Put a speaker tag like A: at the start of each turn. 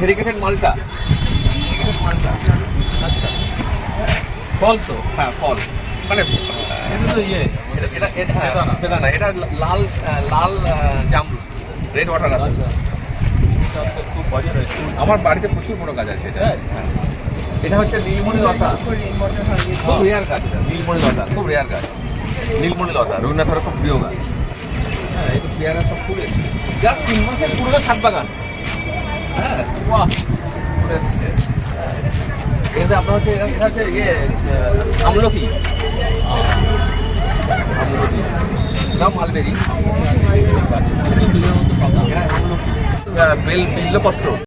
A: Variegated মালটা variegated মালটা। আচ্ছা ফল তো হ্যাঁ ফল মানে
B: এটা তো ইয়ে।
A: এটা এটা এটা হ্যাঁ
B: বেদানা।
A: বেদানা। এটা লাল লাল জামরুল। রেড ওয়াটার আছে।
B: আচ্ছা। এটা
A: আমার বাড়িতে প্রচুর বড় গাছ আছে এটা। হ্যাঁ। এটা হচ্ছে নীলমণি লতা। খুব রেয়ার গাছ এটা। নীলমণি লতা খুব রেয়ার গাছ। নীলমণি লতা রবীন্দ্রনাথের খুব প্রিয় গাছ। হ্যাঁ এই তো পেয়ারা সব ফুল। এসছে জাস্ট তিন মাসের পুরোটা ছাদ বাগান হ্যাঁ বাহ ফুল এসছে এখানে আপনার হচ্ছে এখানে হচ্ছে ইয়ে আমলকি। আমলকি। নাম মালবেরি। বেল বিল্লপত্র